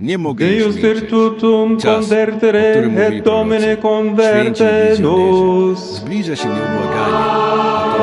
Nie mogę już Deus milczeć. virtutum Czas, o convertere mówili et Domine converte nos. Zbliża się nieubłaganie, a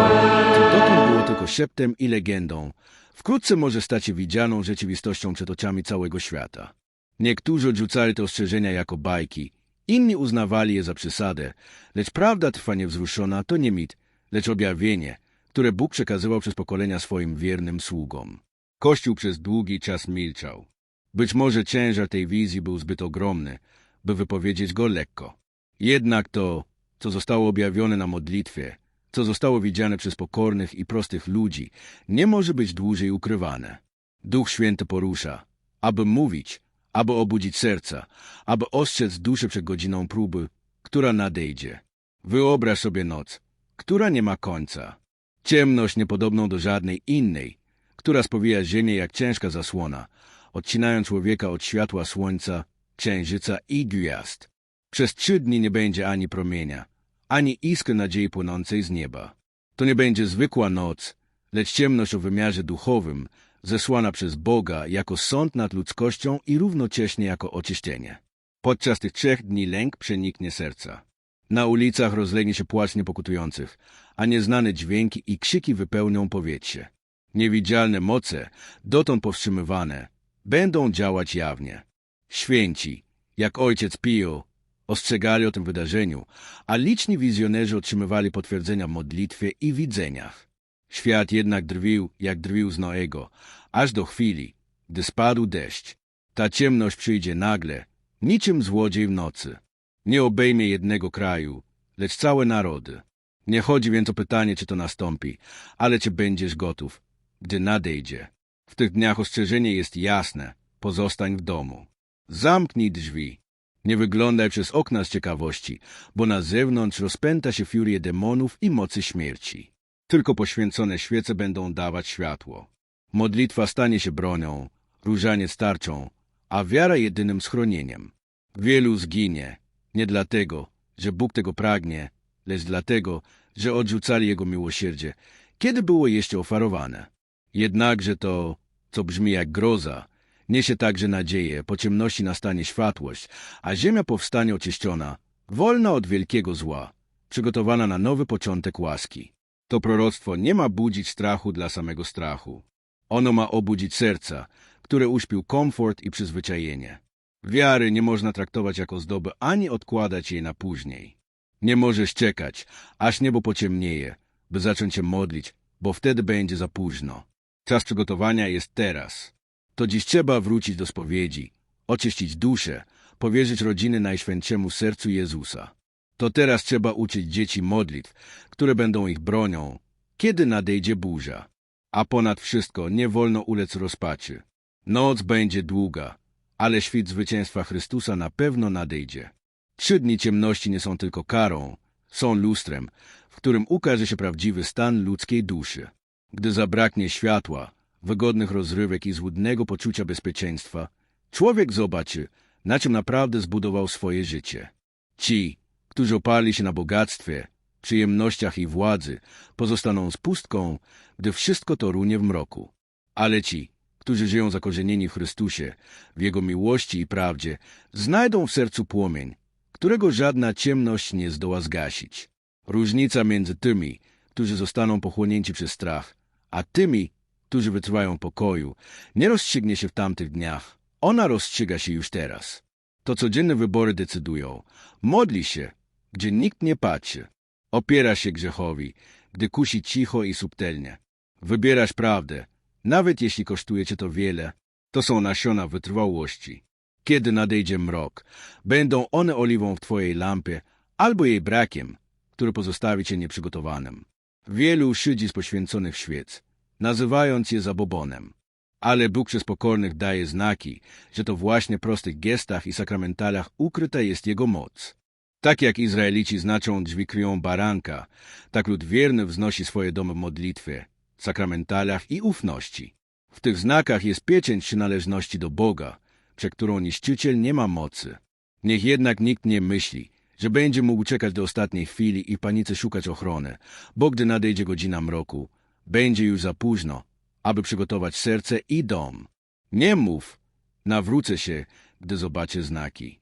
to, co dotąd było tylko szeptem i legendą, wkrótce może stać się widzianą rzeczywistością przed oczami całego świata. Niektórzy odrzucali te ostrzeżenia jako bajki, inni uznawali je za przesadę, lecz prawda trwa niewzruszona to nie mit, lecz objawienie, które Bóg przekazywał przez pokolenia swoim wiernym sługom. Kościół przez długi czas milczał. Być może ciężar tej wizji był zbyt ogromny, by wypowiedzieć go lekko. Jednak to, co zostało objawione na modlitwie, co zostało widziane przez pokornych i prostych ludzi, nie może być dłużej ukrywane. Duch Święty porusza, aby mówić, aby obudzić serca, aby ostrzec duszę przed godziną próby, która nadejdzie. Wyobraź sobie noc, która nie ma końca. Ciemność niepodobną do żadnej innej, która spowija ziemię jak ciężka zasłona, odcinając człowieka od światła słońca, księżyca i gwiazd. Przez trzy dni nie będzie ani promienia, ani iskry nadziei płynącej z nieba. To nie będzie zwykła noc, lecz ciemność o wymiarze duchowym, zesłana przez Boga jako sąd nad ludzkością i równocześnie jako oczyszczenie. Podczas tych trzech dni lęk przeniknie serca. Na ulicach rozlegnie się płacz niepokutujących, a nieznane dźwięki i krzyki wypełnią powietrze. Niewidzialne moce, dotąd powstrzymywane, będą działać jawnie. Święci, jak ojciec Pio, ostrzegali o tym wydarzeniu, a liczni wizjonerzy otrzymywali potwierdzenia w modlitwie i widzeniach. Świat jednak drwił, jak drwił z Noego, aż do chwili, gdy spadł deszcz. Ta ciemność przyjdzie nagle, niczym złodziej w nocy. Nie obejmie jednego kraju, lecz całe narody. Nie chodzi więc o pytanie, czy to nastąpi, ale czy będziesz gotów, gdy nadejdzie. W tych dniach ostrzeżenie jest jasne, pozostań w domu. Zamknij drzwi. Nie wyglądaj przez okna z ciekawości, bo na zewnątrz rozpęta się furia demonów i mocy śmierci. Tylko poświęcone świece będą dawać światło. Modlitwa stanie się bronią, różaniec tarczą, a wiara jedynym schronieniem. Wielu zginie, nie dlatego, że Bóg tego pragnie, lecz dlatego, że odrzucali Jego miłosierdzie, kiedy było jeszcze oferowane. Jednakże to, co brzmi jak groza, niesie także nadzieję, po ciemności nastanie światłość, a ziemia powstanie oczyszczona, wolna od wielkiego zła, przygotowana na nowy początek łaski. To proroctwo nie ma budzić strachu dla samego strachu. Ono ma obudzić serca, które uśpił komfort i przyzwyczajenie. Wiary nie można traktować jako zdoby ani odkładać jej na później. Nie możesz czekać, aż niebo pociemnieje, by zacząć się modlić, bo wtedy będzie za późno. Czas przygotowania jest teraz. To dziś trzeba wrócić do spowiedzi, oczyścić duszę, powierzyć rodziny Najświętszemu Sercu Jezusa. To teraz trzeba uczyć dzieci modlitw, które będą ich bronią, kiedy nadejdzie burza. A ponad wszystko nie wolno ulec rozpaczy. Noc będzie długa, ale świt zwycięstwa Chrystusa na pewno nadejdzie. Trzy dni ciemności nie są tylko karą, są lustrem, w którym ukaże się prawdziwy stan ludzkiej duszy. Gdy zabraknie światła, wygodnych rozrywek i złudnego poczucia bezpieczeństwa, człowiek zobaczy, na czym naprawdę zbudował swoje życie. Ci, którzy oparli się na bogactwie, przyjemnościach i władzy, pozostaną z pustką, gdy wszystko to runie w mroku. Ale ci, którzy żyją zakorzenieni w Chrystusie, w Jego miłości i prawdzie, znajdą w sercu płomień, którego żadna ciemność nie zdoła zgasić. Różnica między tymi, którzy zostaną pochłonięci przez strach, a tymi, którzy wytrwają pokoju, nie rozstrzygnie się w tamtych dniach. Ona rozstrzyga się już teraz. To codzienne wybory decydują. Modli się, gdzie nikt nie patrzy. Opiera się grzechowi, gdy kusi cicho i subtelnie. Wybierasz prawdę, nawet jeśli kosztuje cię to wiele. To są nasiona wytrwałości. Kiedy nadejdzie mrok, będą one oliwą w twojej lampie, albo jej brakiem, który pozostawi cię nieprzygotowanym. Wielu szydzi z poświęconych świec, nazywając je zabobonem. Ale Bóg przez pokornych daje znaki, że to właśnie w prostych gestach i sakramentalach ukryta jest Jego moc. Tak jak Izraelici znaczą drzwi krwią baranka, tak lud wierny wznosi swoje domy w modlitwie, sakramentalach i ufności. W tych znakach jest pieczęć przynależności do Boga, przed którą niszczyciel nie ma mocy. Niech jednak nikt nie myśli, że będzie mógł czekać do ostatniej chwili i panice szukać ochrony, bo gdy nadejdzie godzina mroku, będzie już za późno, aby przygotować serce i dom. Nie mów, Nawrócę się, gdy zobaczę znaki.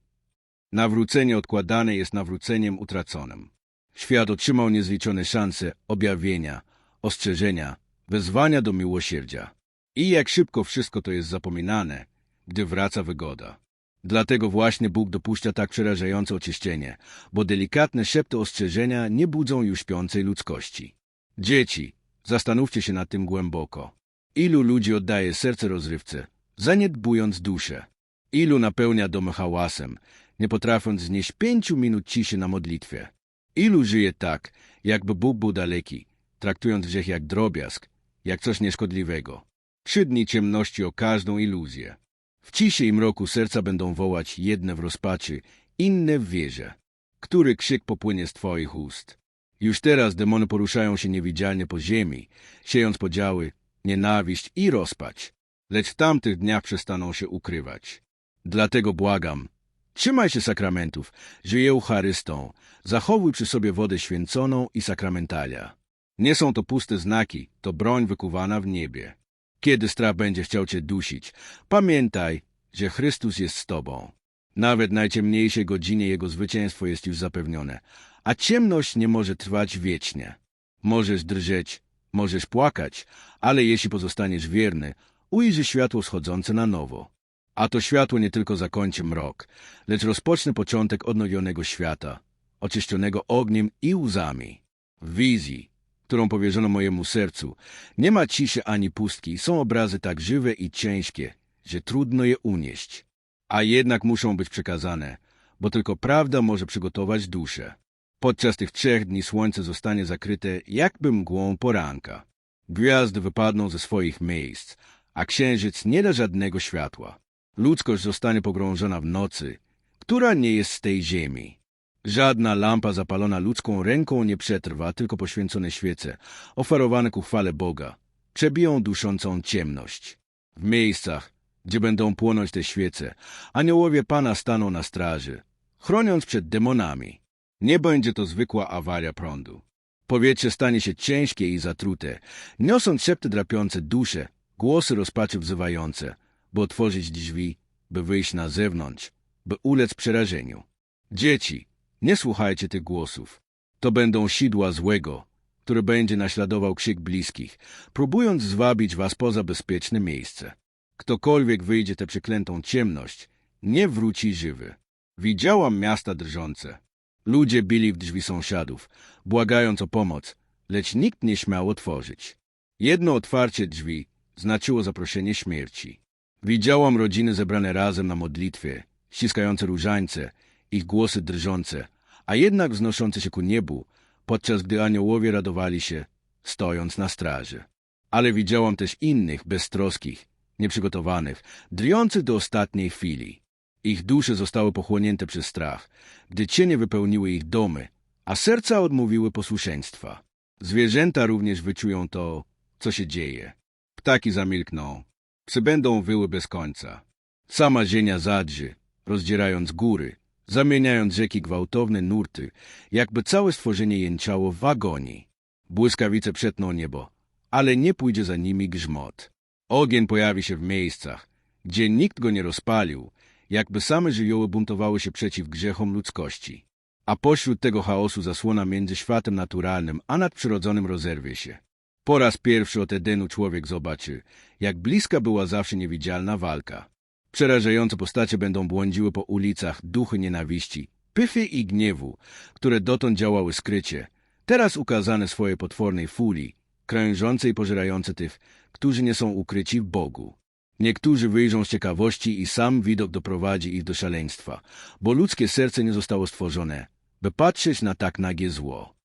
Nawrócenie odkładane jest nawróceniem utraconym. Świat otrzymał niezliczone szanse objawienia, ostrzeżenia, wezwania do miłosierdzia. I jak szybko wszystko to jest zapominane, gdy wraca wygoda. Dlatego właśnie Bóg dopuszcza tak przerażające oczyszczenie, bo delikatne szepty ostrzeżenia nie budzą już śpiącej ludzkości. Dzieci, zastanówcie się nad tym głęboko. Ilu ludzi oddaje serce rozrywce, zaniedbując duszę? Ilu napełnia domy hałasem, nie potrafiąc znieść pięciu minut ciszy na modlitwie? Ilu żyje tak, jakby Bóg był daleki, traktując grzech jak drobiazg, jak coś nieszkodliwego? Trzy dni ciemności o każdą iluzję. W ciszy i mroku serca będą wołać jedne w rozpaczy, inne w wierze. Który krzyk popłynie z twoich ust? Już teraz demony poruszają się niewidzialnie po ziemi, siejąc podziały, nienawiść i rozpacz. Lecz w tamtych dniach przestaną się ukrywać. Dlatego błagam, trzymaj się sakramentów, żyj Eucharystą, zachowuj przy sobie wodę święconą i sakramentalia. Nie są to puste znaki, to broń wykuwana w niebie. Kiedy strach będzie chciał cię dusić, pamiętaj, że Chrystus jest z tobą. Nawet najciemniejszej godzinie Jego zwycięstwo jest już zapewnione, a ciemność nie może trwać wiecznie. Możesz drżeć, możesz płakać, ale jeśli pozostaniesz wierny, ujrzy światło wschodzące na nowo. A to światło nie tylko zakończy mrok, lecz rozpocznie początek odnowionego świata, oczyszczonego ogniem i łzami. W wizji, którą powierzono mojemu sercu, nie ma ciszy ani pustki, są obrazy tak żywe i ciężkie, że trudno je unieść. A jednak muszą być przekazane, bo tylko prawda może przygotować duszę. Podczas tych trzech dni słońce zostanie zakryte jakby mgłą poranka. Gwiazdy wypadną ze swoich miejsc, a księżyc nie da żadnego światła. Ludzkość zostanie pogrążona w nocy, która nie jest z tej ziemi. Żadna lampa zapalona ludzką ręką nie przetrwa, tylko poświęcone świece, oferowane ku chwale Boga, przebiją duszącą ciemność. W miejscach, gdzie będą płonąć te świece, aniołowie Pana staną na straży, chroniąc przed demonami. Nie będzie to zwykła awaria prądu. Powietrze stanie się ciężkie i zatrute, niosąc szepty drapiące dusze, głosy rozpaczy wzywające, by otworzyć drzwi, by wyjść na zewnątrz, by ulec przerażeniu. Dzieci, nie słuchajcie tych głosów. To będą sidła złego, który będzie naśladował krzyk bliskich, próbując zwabić was poza bezpieczne miejsce. Ktokolwiek wyjdzie tę przeklętą ciemność, nie wróci żywy. Widziałam miasta drżące. Ludzie bili w drzwi sąsiadów, błagając o pomoc, lecz nikt nie śmiał otworzyć. Jedno otwarcie drzwi znaczyło zaproszenie śmierci. Widziałam rodziny zebrane razem na modlitwie, ściskające różańce, ich głosy drżące, a jednak wznoszące się ku niebu, podczas gdy aniołowie radowali się, stojąc na straży. Ale widziałam też innych, beztroskich, nieprzygotowanych, drwiących do ostatniej chwili. Ich dusze zostały pochłonięte przez strach, gdy cienie wypełniły ich domy, a serca odmówiły posłuszeństwa. Zwierzęta również wyczują to, co się dzieje. Ptaki zamilkną, psy będą wyły bez końca. Sama ziemia zadrzy, rozdzierając góry, zamieniając rzeki gwałtowne nurty, jakby całe stworzenie jęczało w agonii. Błyskawice przetną niebo, ale nie pójdzie za nimi grzmot. Ogień pojawi się w miejscach, gdzie nikt go nie rozpalił, jakby same żywioły buntowały się przeciw grzechom ludzkości. A pośród tego chaosu zasłona między światem naturalnym a nadprzyrodzonym rozerwie się. Po raz pierwszy od Edenu człowiek zobaczy, jak bliska była zawsze niewidzialna walka. Przerażające postacie będą błądziły po ulicach duchy nienawiści, pychy i gniewu, które dotąd działały skrycie, teraz ukazane swojej potwornej fuli, krążące i pożerające tych, którzy nie są ukryci w Bogu. Niektórzy wyjrzą z ciekawości i sam widok doprowadzi ich do szaleństwa, bo ludzkie serce nie zostało stworzone, by patrzeć na tak nagie zło.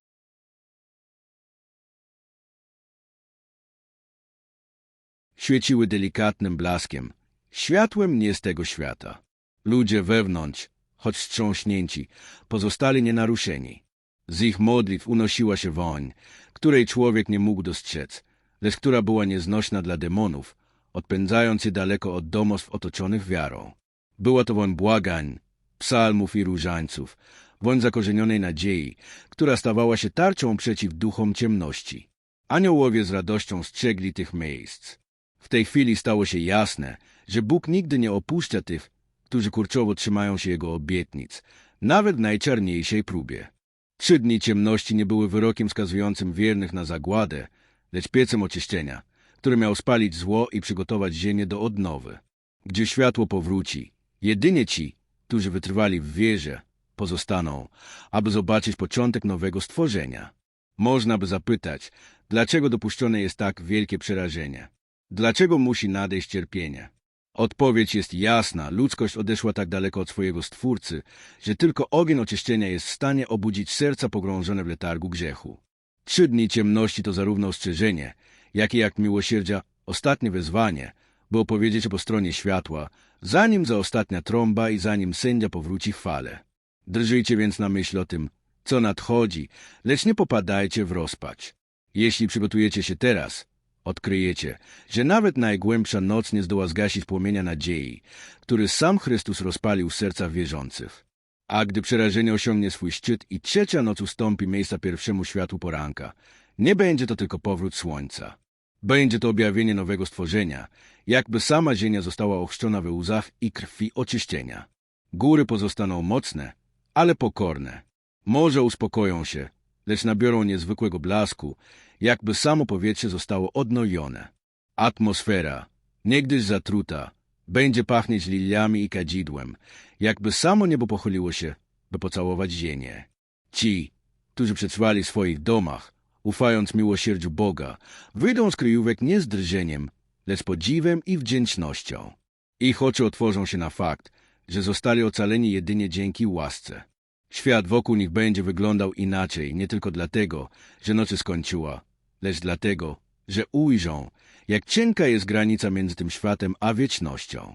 Świeciły delikatnym blaskiem, światłem nie z tego świata. Ludzie wewnątrz, choć wstrząśnięci, pozostali nienaruszeni. Z ich modlitw unosiła się woń, której człowiek nie mógł dostrzec, lecz która była nieznośna dla demonów, odpędzając je daleko od domostw otoczonych wiarą. Była to woń błagań, psalmów i różańców, woń zakorzenionej nadziei, która stawała się tarczą przeciw duchom ciemności. Aniołowie z radością strzegli tych miejsc. W tej chwili stało się jasne, że Bóg nigdy nie opuszcza tych, którzy kurczowo trzymają się Jego obietnic, nawet w najczarniejszej próbie. Trzy dni ciemności nie były wyrokiem skazującym wiernych na zagładę, lecz piecem oczyszczenia, który miał spalić zło i przygotować ziemię do odnowy. Gdzie światło powróci, jedynie ci, którzy wytrwali w wierze, pozostaną, aby zobaczyć początek nowego stworzenia. Można by zapytać, dlaczego dopuszczone jest tak wielkie przerażenie? Dlaczego musi nadejść cierpienie? Odpowiedź jest jasna. Ludzkość odeszła tak daleko od swojego Stwórcy, że tylko ogień oczyszczenia jest w stanie obudzić serca pogrążone w letargu grzechu. Trzy dni ciemności to zarówno ostrzeżenie, jak i jak miłosierdzia ostatnie wezwanie, by opowiedzieć po stronie światła, zanim za ostatnia trąba i zanim sędzia powróci w fale. Drżyjcie więc na myśl o tym, co nadchodzi, lecz nie popadajcie w rozpacz. Jeśli przygotujecie się teraz, odkryjecie, że nawet najgłębsza noc nie zdoła zgasić płomienia nadziei, który sam Chrystus rozpalił w sercach wierzących. A gdy przerażenie osiągnie swój szczyt i trzecia noc ustąpi miejsca pierwszemu światłu poranka, nie będzie to tylko powrót słońca. Będzie to objawienie nowego stworzenia, jakby sama ziemia została ochrzczona we łzach i krwi oczyszczenia. Góry pozostaną mocne, ale pokorne. Morze uspokoją się, lecz nabiorą niezwykłego blasku, jakby samo powietrze zostało odnowione. Atmosfera, niegdyś zatruta, będzie pachnieć liliami i kadzidłem, jakby samo niebo pochyliło się, by pocałować ziemię. Ci, którzy przetrwali w swoich domach, ufając miłosierdziu Boga, wyjdą z kryjówek nie z drżeniem, lecz podziwem i wdzięcznością. Ich oczy otworzą się na fakt, że zostali ocaleni jedynie dzięki łasce. Świat wokół nich będzie wyglądał inaczej, nie tylko dlatego, że noc skończyła, lecz dlatego, że ujrzą, jak cienka jest granica między tym światem a wiecznością.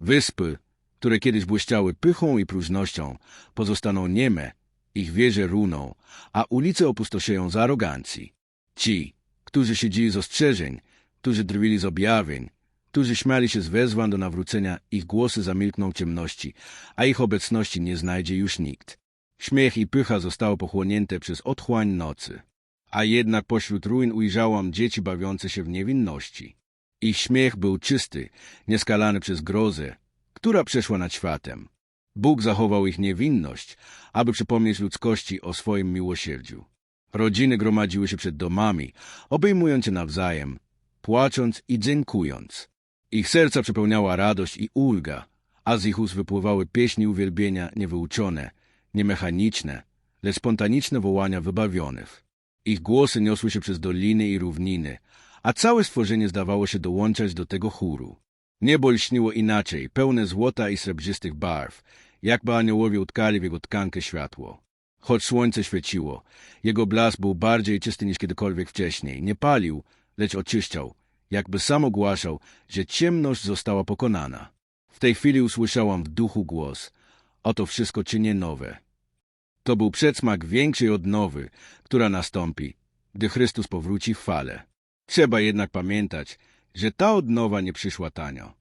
Wyspy, które kiedyś błyszczały pychą i próżnością, pozostaną nieme, ich wieże runą, a ulice opustoszeją z arogancji. Ci, którzy siedzieli z ostrzeżeń, którzy drwili z objawień, którzy śmiali się z wezwań do nawrócenia, ich głosy zamilkną ciemności, a ich obecności nie znajdzie już nikt. Śmiech i pycha zostały pochłonięte przez otchłań nocy. A jednak pośród ruin ujrzałam dzieci bawiące się w niewinności. Ich śmiech był czysty, nieskalany przez grozę, która przeszła nad światem. Bóg zachował ich niewinność, aby przypomnieć ludzkości o swoim miłosierdziu. Rodziny gromadziły się przed domami, obejmując się nawzajem, płacząc i dziękując. Ich serca przepełniała radość i ulga, a z ich ust wypływały pieśni uwielbienia niewyuczone, niemechaniczne, lecz spontaniczne wołania wybawionych. Ich głosy niosły się przez doliny i równiny, a całe stworzenie zdawało się dołączać do tego chóru. Niebo lśniło inaczej, pełne złota i srebrzystych barw, jakby aniołowie utkali w jego tkankę światło. Choć słońce świeciło, jego blask był bardziej czysty niż kiedykolwiek wcześniej. Nie palił, lecz oczyszczał, jakby sam ogłaszał, że ciemność została pokonana. W tej chwili usłyszałam w duchu głos – Oto wszystko czynię nowe. To był przedsmak większej odnowy, która nastąpi, gdy Chrystus powróci w fale. Trzeba jednak pamiętać, że ta odnowa nie przyszła tanio.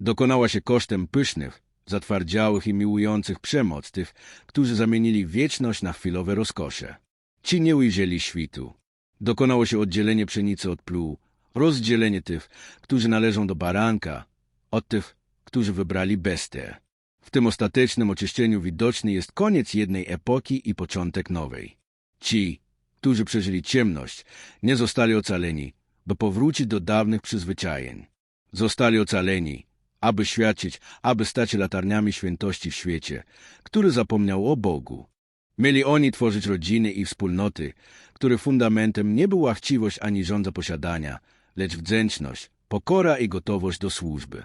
Dokonała się kosztem pysznych, zatwardziałych i miłujących przemoc tych, którzy zamienili wieczność na chwilowe rozkosze. Ci nie ujrzeli świtu. Dokonało się oddzielenie pszenicy od plół, rozdzielenie tych, którzy należą do baranka, od tych, którzy wybrali bestię. W tym ostatecznym oczyszczeniu widoczny jest koniec jednej epoki i początek nowej. Ci, którzy przeżyli ciemność, nie zostali ocaleni, by powrócić do dawnych przyzwyczajeń. Zostali ocaleni, aby świadczyć, aby stać latarniami świętości w świecie, który zapomniał o Bogu. Mieli oni tworzyć rodziny i wspólnoty, których fundamentem nie była chciwość ani żądza posiadania, lecz wdzięczność, pokora i gotowość do służby.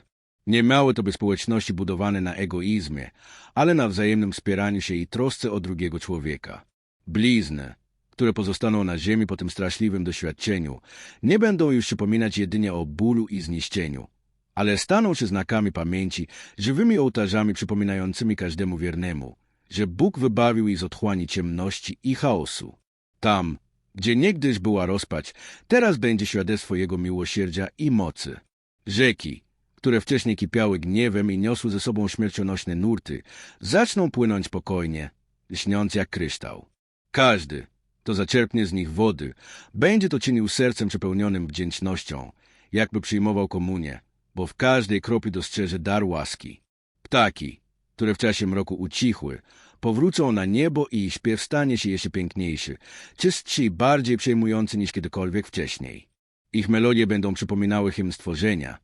Nie miały to by społeczności budowane na egoizmie, ale na wzajemnym wspieraniu się i trosce o drugiego człowieka. Blizny, które pozostaną na ziemi po tym straszliwym doświadczeniu, nie będą już przypominać jedynie o bólu i zniszczeniu, ale staną się znakami pamięci, żywymi ołtarzami przypominającymi każdemu wiernemu, że Bóg wybawił ich z otchłani ciemności i chaosu. Tam, gdzie niegdyś była rozpacz, teraz będzie świadectwo Jego miłosierdzia i mocy. Rzeki, które wcześniej kipiały gniewem i niosły ze sobą śmiercionośne nurty, zaczną płynąć spokojnie, lśniąc jak kryształ. Każdy, kto zaczerpnie z nich wody, będzie to czynił sercem przepełnionym wdzięcznością, jakby przyjmował komunię, bo w każdej kropli dostrzeże dar łaski. Ptaki, które w czasie mroku ucichły, powrócą na niebo i ich śpiew stanie się jeszcze piękniejszy, czystszy i bardziej przejmujący niż kiedykolwiek wcześniej. Ich melodie będą przypominały hymn stworzenia,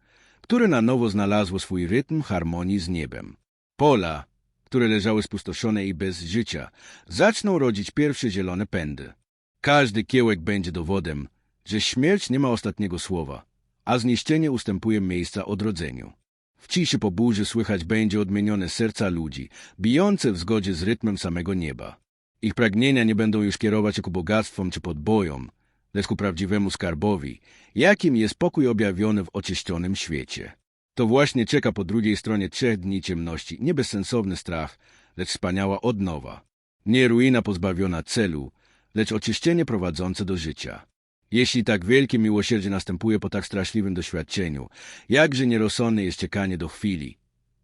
które na nowo znalazło swój rytm harmonii z niebem. Pola, które leżały spustoszone i bez życia, zaczną rodzić pierwsze zielone pędy. Każdy kiełek będzie dowodem, że śmierć nie ma ostatniego słowa, a zniszczenie ustępuje miejsca odrodzeniu. W ciszy po burzy słychać będzie odmienione serca ludzi, bijące w zgodzie z rytmem samego nieba. Ich pragnienia nie będą już kierować ku bogactwom czy podbojom, lecz ku prawdziwemu skarbowi, jakim jest pokój objawiony w oczyszczonym świecie. To właśnie czeka po drugiej stronie trzech dni ciemności, nie bezsensowny strach, lecz wspaniała odnowa. Nie ruina pozbawiona celu, lecz oczyszczenie prowadzące do życia. Jeśli tak wielkie miłosierdzie następuje po tak straszliwym doświadczeniu, jakże nierozsądne jest czekanie do chwili,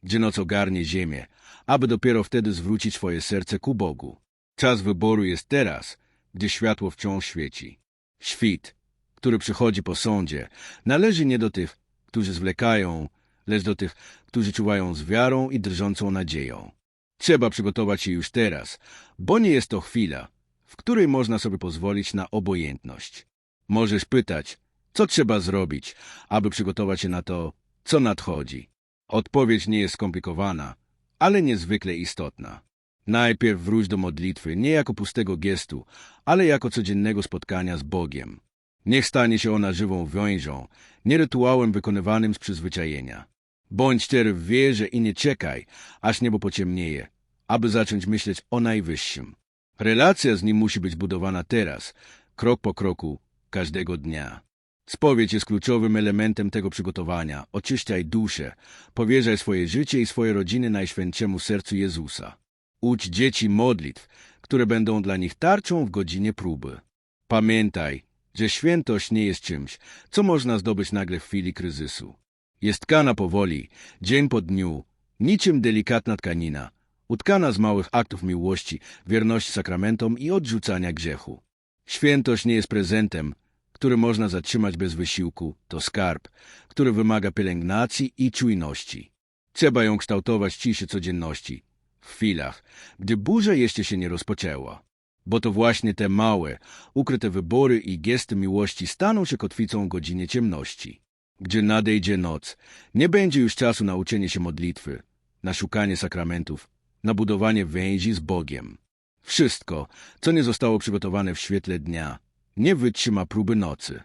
gdzie noc ogarnie ziemię, aby dopiero wtedy zwrócić swoje serce ku Bogu. Czas wyboru jest teraz, gdzie światło wciąż świeci. Świt, który przychodzi po sądzie, należy nie do tych, którzy zwlekają, lecz do tych, którzy czuwają z wiarą i drżącą nadzieją. Trzeba przygotować się już teraz, bo nie jest to chwila, w której można sobie pozwolić na obojętność. Możesz pytać, co trzeba zrobić, aby przygotować się na to, co nadchodzi. Odpowiedź nie jest skomplikowana, ale niezwykle istotna. Najpierw wróć do modlitwy nie jako pustego gestu, ale jako codziennego spotkania z Bogiem. Niech stanie się ona żywą więzią, nie rytuałem wykonywanym z przyzwyczajenia. Bądź szczery w wierze i nie czekaj, aż niebo pociemnieje, aby zacząć myśleć o Najwyższym. Relacja z Nim musi być budowana teraz, krok po kroku, każdego dnia. Spowiedź jest kluczowym elementem tego przygotowania. Oczyszczaj duszę, powierzaj swoje życie i swoje rodziny Najświętszemu Sercu Jezusa. Ucz dzieci modlitw, które będą dla nich tarczą w godzinie próby. Pamiętaj, że świętość nie jest czymś, co można zdobyć nagle w chwili kryzysu. Jest tkana powoli, dzień po dniu, niczym delikatna tkanina, utkana z małych aktów miłości, wierności sakramentom i odrzucania grzechu. Świętość nie jest prezentem, który można zatrzymać bez wysiłku, to skarb, który wymaga pielęgnacji i czujności. Trzeba ją kształtować w ciszy codzienności, chwilach, gdy burza jeszcze się nie rozpoczęła. Bo to właśnie te małe, ukryte wybory i gesty miłości staną się kotwicą w godzinie ciemności. Gdzie nadejdzie noc, nie będzie już czasu na uczenie się modlitwy, na szukanie sakramentów, na budowanie więzi z Bogiem. Wszystko, co nie zostało przygotowane w świetle dnia, nie wytrzyma próby nocy.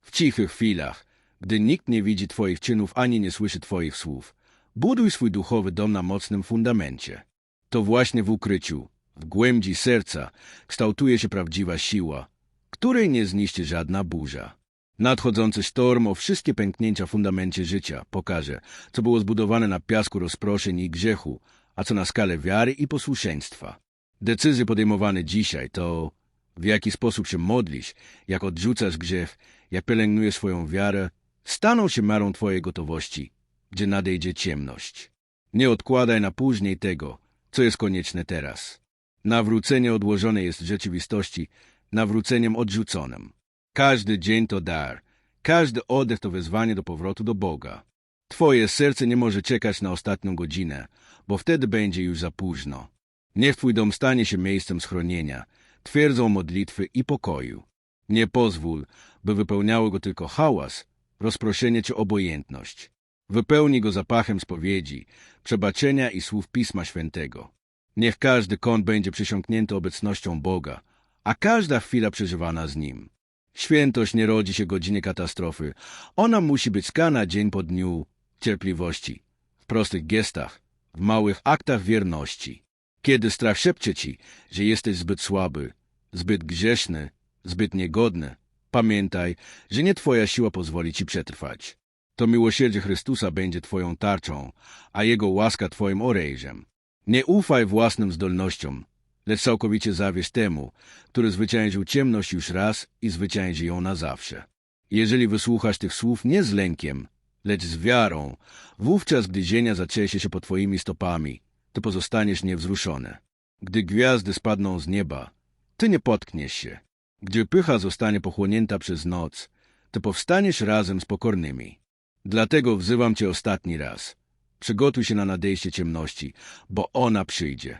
W cichych chwilach, gdy nikt nie widzi Twoich czynów ani nie słyszy Twoich słów, buduj swój duchowy dom na mocnym fundamencie. To właśnie w ukryciu, w głębi serca, kształtuje się prawdziwa siła, której nie zniszczy żadna burza. Nadchodzący sztorm o wszystkie pęknięcia w fundamencie życia pokaże, co było zbudowane na piasku rozproszeń i grzechu, a co na skalę wiary i posłuszeństwa. Decyzje podejmowane dzisiaj to, w jaki sposób się modlisz, jak odrzucasz grzech, jak pielęgnujesz swoją wiarę, staną się marą Twojej gotowości, gdzie nadejdzie ciemność. Nie odkładaj na później tego, co jest konieczne teraz. Nawrócenie odłożone jest w rzeczywistości nawróceniem odrzuconym. Każdy dzień to dar, każdy oddech to wezwanie do powrotu do Boga. Twoje serce nie może czekać na ostatnią godzinę, bo wtedy będzie już za późno. Niech Twój dom stanie się miejscem schronienia, twierdzą modlitwy i pokoju. Nie pozwól, by wypełniały go tylko hałas, rozproszenie czy obojętność. Wypełnij go zapachem spowiedzi, przebaczenia i słów Pisma Świętego. Niech każdy kąt będzie przysiągnięty obecnością Boga, a każda chwila przeżywana z Nim. Świętość nie rodzi się godzinie katastrofy. Ona musi być skana dzień po dniu cierpliwości, w prostych gestach, w małych aktach wierności. Kiedy strach szepcze ci, że jesteś zbyt słaby, zbyt grzeszny, zbyt niegodny, pamiętaj, że nie twoja siła pozwoli ci przetrwać. To miłosierdzie Chrystusa będzie twoją tarczą, a Jego łaska twoim orężem. Nie ufaj własnym zdolnościom, lecz całkowicie zawierz temu, który zwyciężył ciemność już raz i zwycięży ją na zawsze. Jeżeli wysłuchasz tych słów nie z lękiem, lecz z wiarą, wówczas, gdy ziemia zatrzęsie się pod twoimi stopami, ty pozostaniesz niewzruszony. Gdy gwiazdy spadną z nieba, ty nie potkniesz się. Gdy pycha zostanie pochłonięta przez noc, ty powstaniesz razem z pokornymi. Dlatego wzywam cię ostatni raz. Przygotuj się na nadejście ciemności, bo ona przyjdzie.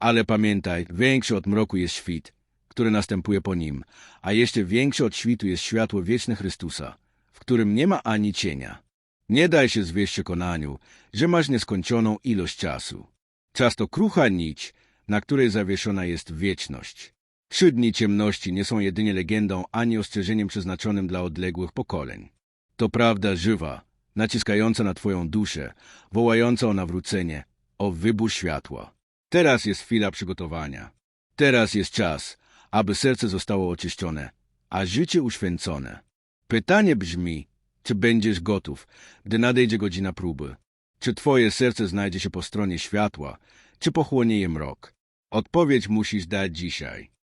Ale pamiętaj, większy od mroku jest świt, który następuje po nim, a jeszcze większe od świtu jest światło wieczne Chrystusa, w którym nie ma ani cienia. Nie daj się zwieść przekonaniu, że masz nieskończoną ilość czasu. Czas to krucha nić, na której zawieszona jest wieczność. Trzy dni ciemności nie są jedynie legendą ani ostrzeżeniem przeznaczonym dla odległych pokoleń. To prawda żywa, naciskająca na twoją duszę, wołająca o nawrócenie, o wybór światła. Teraz jest chwila przygotowania. Teraz jest czas, aby serce zostało oczyszczone, a życie uświęcone. Pytanie brzmi, czy będziesz gotów, gdy nadejdzie godzina próby? Czy twoje serce znajdzie się po stronie światła, czy pochłonie je mrok? Odpowiedź musisz dać dzisiaj.